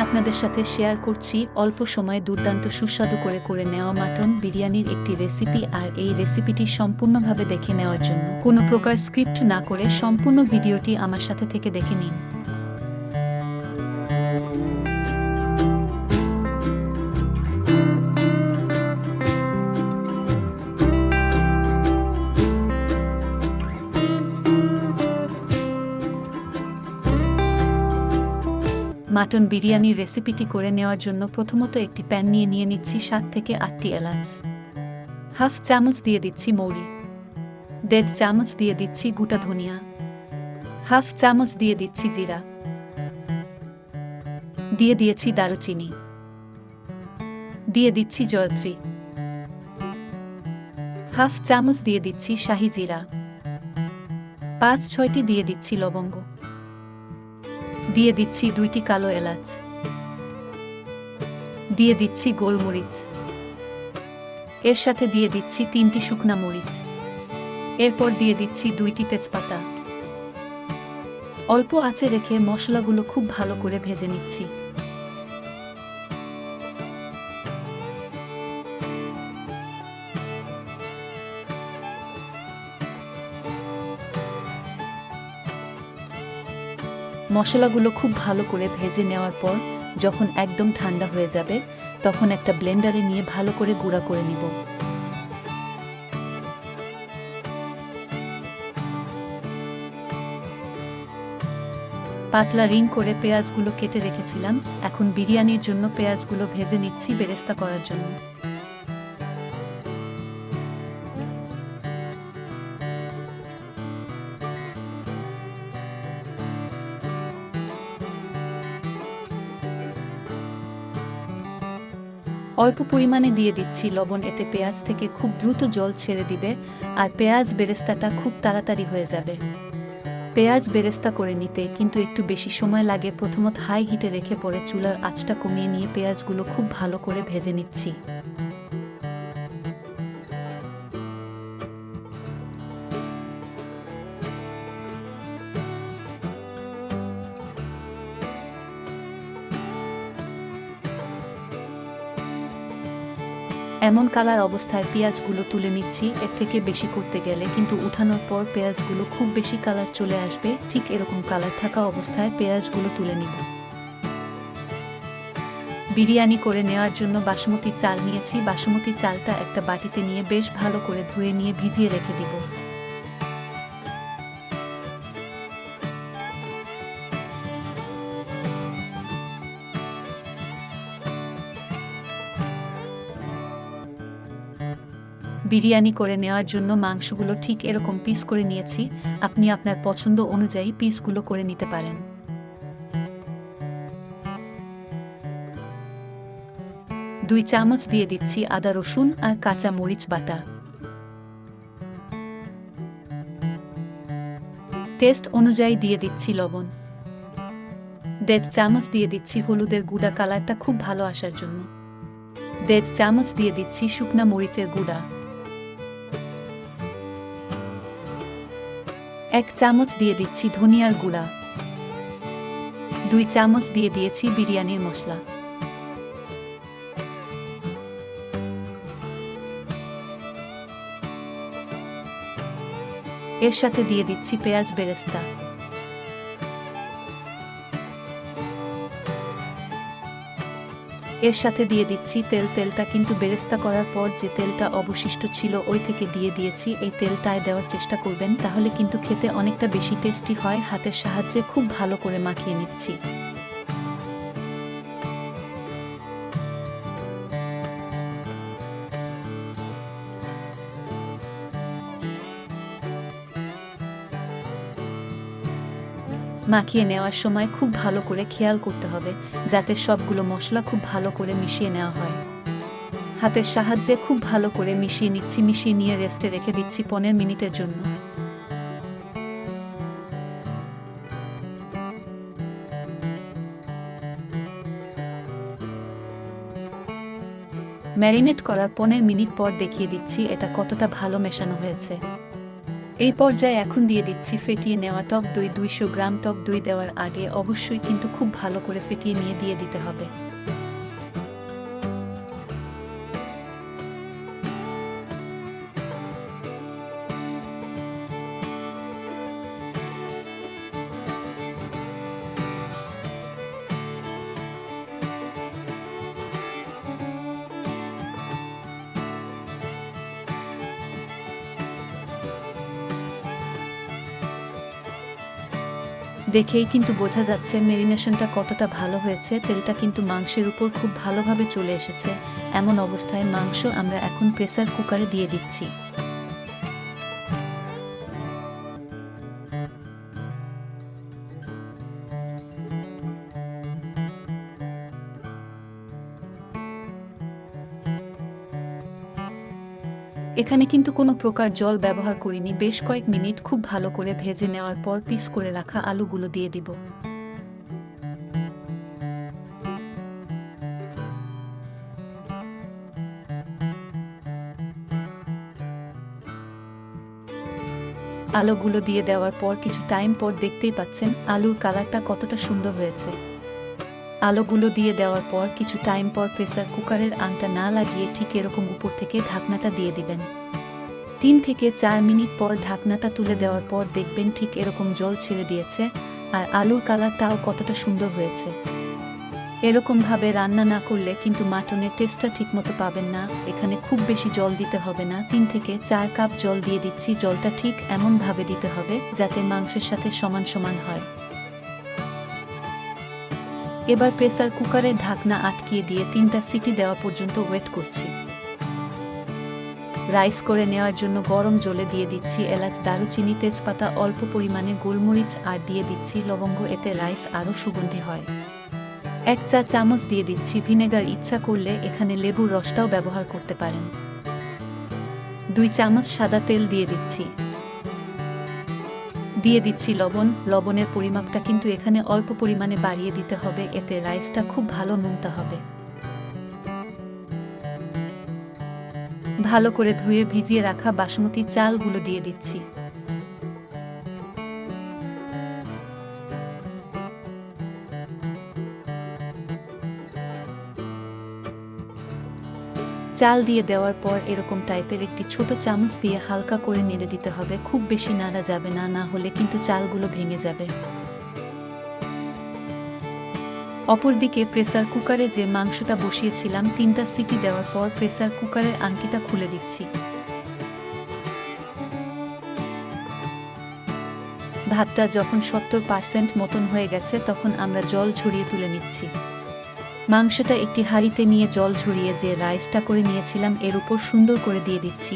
আপনাদের সাথে শেয়ার করছি অল্প সময়ে দুর্দান্ত সুস্বাদু করে করে নেওয়া মাটন বিরিয়ানির একটি রেসিপি আর এই রেসিপিটি সম্পূর্ণভাবে দেখে নেওয়ার জন্য। কোনো প্রকার স্ক্রিপ্ট না করে সম্পূর্ণ ভিডিওটি আমার সাথে থেকে দেখে নিন। মাটন বিরিয়ানির রেসিপিটি করে নেওয়ার জন্য প্রথমত একটি প্যান নিয়ে নিয়ে নিচ্ছি সাত থেকে আটটি এলাচ। হাফ চামচ দিয়ে দিচ্ছি মৌরি। দেড় চামচ দিয়ে দিচ্ছি গোটা ধনিয়া। হাফ চামচ দিয়ে দিচ্ছি জিরা। দিয়ে দিয়েছি দারুচিনি। দিয়ে দিচ্ছি জয়ত্রী। হাফ চামচ দিয়ে দিচ্ছি শাহি জিরা। পাঁচ ছয়টি দিয়ে দিচ্ছি লবঙ্গ। দিয়ে দিচ্ছি দুইটি কালো এলাচ। দিয়ে দিচ্ছি গোলমরিচ। এর সাথে দিয়ে দিচ্ছি তিনটি শুকনা মরিচ। এরপর দিয়ে দিচ্ছি দুইটি তেজপাতা। অল্প আঁচে রেখে মশলাগুলো খুব ভালো করে ভেজে নিচ্ছি। মশলাগুলো খুব ভালো করে ভেজে নেওয়ার পর যখন একদম ঠান্ডা হয়ে যাবে, তখন একটা ব্লেন্ডারে নিয়ে ভালো করে গুঁড়া করে নিব। পাতলা রিং করে পেঁয়াজগুলো কেটে রেখেছিলাম। এখন বিরিয়ানির জন্য পেঁয়াজগুলো ভেজে নিচ্ছি বেরেস্তা করার জন্য। অল্প পরিমাণে দিয়ে দিচ্ছি লবণ, এতে পেঁয়াজ থেকে খুব দ্রুত জল ছেড়ে দিবে আর পেঁয়াজ বেরেস্তাটা খুব তাড়াতাড়ি হয়ে যাবে। পেঁয়াজ বেরেস্তা করে নিতে কিন্তু একটু বেশি সময় লাগে, প্রথমত হাই হিটে রেখে পরে চুলার আঁচটা কমিয়ে নিয়ে পেঁয়াজগুলো খুব ভালো করে ভেজে নিচ্ছি। এমন কালার অবস্থায় পেঁয়াজগুলো তুলে নিচ্ছি, এর থেকে বেশি করতে গেলে। কিন্তু উঠানোর পর পেঁয়াজগুলো খুব বেশি কালার চলে আসবে, ঠিক এরকম কালার থাকা অবস্থায় পেঁয়াজগুলো তুলে নিব। বিরিয়ানি করে নেওয়ার জন্য বাসমতি চাল নিয়েছি। বাসমতি চালটা একটা বাটিতে নিয়ে বেশ ভালো করে ধুয়ে নিয়ে ভিজিয়ে রেখে দিব। বিরিয়ানি করে নেওয়ার জন্য মাংসগুলো ঠিক এরকম পিস করে নিয়েছি, আপনি আপনার পছন্দ অনুযায়ী পিসগুলো করে নিতে পারেন। দুই চামচ দিয়ে দিচ্ছি আদা রসুন আর কাঁচা মরিচ বাটা। টেস্ট অনুযায়ী দিয়ে দিচ্ছি লবণ। দেড় চামচ দিয়ে দিচ্ছি হলুদের গুঁড়া কালারটা খুব ভালো আসার জন্য। দেড় চামচ দিয়ে দিচ্ছি শুকনা মরিচের গুঁড়া। এক চামচ দিয়ে দিচ্ছি ধনিয়ার গুঁড়া। দুই চামচ দিয়ে দিয়েছি বিরিয়ানির মশলা। এর সাথে দিয়ে দিচ্ছি পেঁয়াজ বেরেস্তা। এর সাথে দিয়ে দিচ্ছি তেল। তেলটা কিন্তু বেরেস্তা করার পর যে তেলটা অবশিষ্ট ছিল, ওই থেকে দিয়ে দিয়েছি। এই তেলটায় দেওয়ার চেষ্টা করবেন, তাহলে কিন্তু খেতে অনেকটা বেশি টেস্টি হয়। হাতের সাহায্যে খুব ভালো করে মাখিয়ে নিচ্ছি। মাখিয়ে নেওয়ার সময় খুব ভালো করে খেয়াল করতে হবে, যাতে সবগুলো মশলা খুব ভালো করে মিশিয়ে নেওয়া হয়। হাতের সাহায্যে খুব ভালো করে মিশিয়ে নিচ্ছি, মিশিয়ে নিয়ে রেস্টে রেখে দিচ্ছি পনেরো মিনিটের জন্য। ম্যারিনেট করার পনেরো মিনিট পর দেখিয়ে দিচ্ছি এটা কতটা ভালো মেশানো হয়েছে। এই পর্যায়ে এখন দিয়ে দিচ্ছি ফেটিয়ে নেওয়া টক দই দুইশো গ্রাম, টক দই দেওয়ার আগে অবশ্যই কিন্তু খুব ভালো করে ফেটিয়ে নিয়ে দিয়ে দিতে হবে। দেখেই কিন্তু বোঝা যাচ্ছে মেরিনেশনটা কতটা ভালো হয়েছে, তেলটা কিন্তু মাংসের উপর খুব ভালোভাবে চলে এসেছে। এমন অবস্থায় মাংস আমরা এখন প্রেসার কুকারে দিয়ে দিচ্ছি। এখানে কিন্তু কোনো প্রকার জল ব্যবহার করিনি। বেশ কয়েক মিনিট খুব ভালো করে ভেজে নেওয়ার পর পিস করে রাখা আলুগুলো দিয়ে দিব। আলুগুলো দিয়ে দেওয়ার পর কিছু টাইম পর দেখতেই পাচ্ছেন আলুর কালারটা কতটা সুন্দর হয়েছে। আলোগুলো দিয়ে দেওয়ার পর কিছু টাইম পর প্রেসার কুকারের আংটা না লাগিয়ে ঠিক এরকম উপর থেকে ঢাকনাটা দিয়ে দিবেন। তিন থেকে চার মিনিট পর ঢাকনাটা তুলে দেওয়ার পর দেখবেন ঠিক এরকম জল ছেড়ে দিয়েছে আর আলুর কালারটাও কতটা সুন্দর হয়েছে। এরকমভাবে রান্না না করলে কিন্তু মাটনের টেস্টটা ঠিকমতো পাবেন না, এখানে খুব বেশি জল দিতে হবে না। তিন থেকে চার কাপ জল দিয়ে দিচ্ছি, জলটা ঠিক এমনভাবে দিতে হবে যাতে মাংসের সাথে সমান সমান হয়। এবার প্রেসার কুকারের ঢাকনা আটকিয়ে দিয়ে তিনটা সিটি দেওয়া পর্যন্ত ওয়েট করছি। রাইস করে নেওয়ার জন্য গরম জলে দিয়ে দিচ্ছি এলাচ, দারুচিনি, তেজপাতা, অল্প পরিমাণে গোলমরিচ আর দিয়ে দিচ্ছি লবঙ্গ, এতে রাইস আরও সুগন্ধি হয়। এক চা চামচ দিয়ে দিচ্ছি ভিনেগার, ইচ্ছা করলে এখানে লেবুর রসটাও ব্যবহার করতে পারেন। দুই চামচ সাদা তেল দিয়ে দিচ্ছি। দিয়ে দিচ্ছি লবণ। লবণের পরিমাপটা কিন্তু এখানে অল্প পরিমাণে বাড়িয়ে দিতে হবে, এতে রাইসটা খুব ভালো নুনতে হবে। ভালো করে ধুয়ে ভিজিয়ে রাখা বাসমতি চালগুলো দিয়ে দিচ্ছি। চাল দিয়ে দেওয়ার পর এরকম টাইপের একটি ছোট চামচ দিয়ে হালকা করে নেড়ে দিতে হবে। খুব বেশি নাড়া যাবে না না হলে কিন্তু চালগুলো ভেঙে যাবে। অপরদিকে প্রেসার কুকারে যে মাংসটা বসিয়েছিলাম, তিনটা সিটি দেওয়ার পর প্রেসার কুকারের আংটিটা খুলে দিচ্ছি। ভাতটা যখন সত্তর পার্সেন্ট মতন হয়ে গেছে, তখন আমরা জল ছড়িয়ে তুলে নিচ্ছি। মাংসটা একটি হাঁড়িতে নিয়ে জল ঝরিয়ে যে রাইসটা করে নিয়েছিলাম, এর উপর সুন্দর করে দিয়ে দিচ্ছি।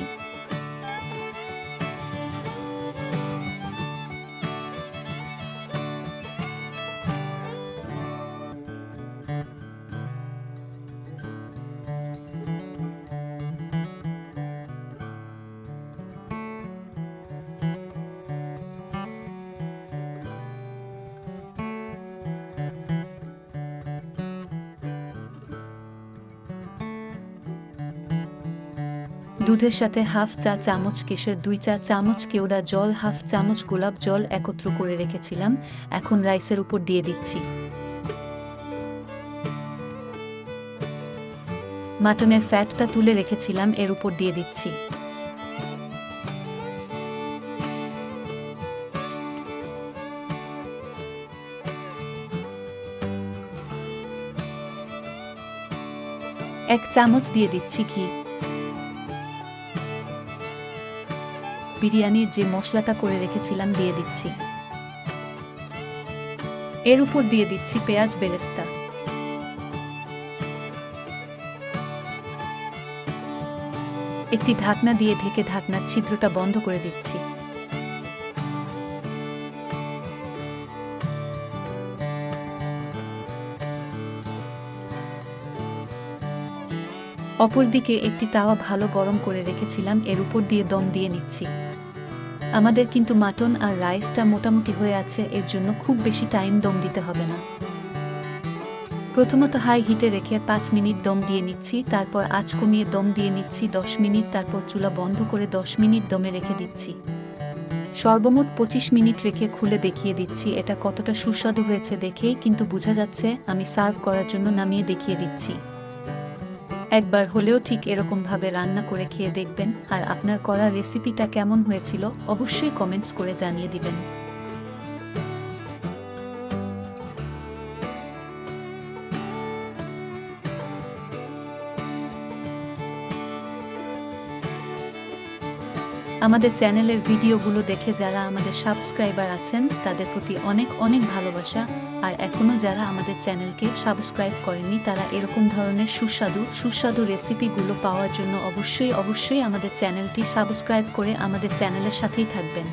দুধের সাথে হাফ চা চামচ কেশের দুই চা চামচ কেওড়া জল, হাফ চামচ গোলাপ জল একত্র করে রেখেছিলাম। এখন রাইসের উপর দিয়ে দিচ্ছি। মাটনের ফ্যাটটা তুলে রেখেছিলাম, এর উপর দিয়ে দিচ্ছি। এক চামচ দিয়ে দিচ্ছি ঘি। বিরিয়ানির যে মশলাটা করে রেখেছিলাম দিয়ে দিচ্ছি। এর উপর দিয়ে দিচ্ছি পেঁয়াজ বেরেস্তা। একটি ঢাকনা দিয়ে ঢেকে ঢাকনার ছিদ্রটা বন্ধ করে দিচ্ছি। অপরদিকে একটি তাওয়া ভালো গরম করে রেখেছিলাম, এর উপর দিয়ে দম দিয়ে নিচ্ছি। আমাদের কিন্তু মাটন আর রাইসটা মোটামুটি হয়ে আছে, এর জন্য খুব বেশি টাইম দম দিতে হবে না। প্রথমত হাই হিটে রেখে পাঁচ মিনিট দম দিয়ে নিচ্ছি, তারপর আঁচ কমিয়ে দম দিয়ে নিচ্ছি দশ মিনিট, তারপর চুলা বন্ধ করে দশ মিনিট দমে রেখে দিচ্ছি। সর্বমোট পঁচিশ মিনিট রেখে খুলে দেখিয়ে দিচ্ছি, এটা কতটা সুস্বাদু হয়েছে দেখেই, কিন্তু বোঝা যাচ্ছে আমি সার্ভ করার জন্য নামিয়ে দেখিয়ে দিচ্ছি। একবার হলেও ঠিক এরকমভাবে রান্না করে খেয়ে দেখবেন আর আপনার করা রেসিপিটা কেমন হয়েছিল অবশ্যই কমেন্টস করে জানিয়ে দিবেন। আমাদের চ্যানেলের ভিডিওগুলো দেখে যারা আমাদের সাবস্ক্রাইবার আছেন, তাদের প্রতি অনেক অনেক ভালোবাসা। আর এখনও যারা আমাদের চ্যানেলকে সাবস্ক্রাইব করেননি, তারা এরকম ধরনের সুস্বাদু সুস্বাদু রেসিপিগুলো পাওয়ার জন্য অবশ্যই অবশ্যই আমাদের চ্যানেলটি সাবস্ক্রাইব করে আমাদের চ্যানেলের সাথেই থাকবেন।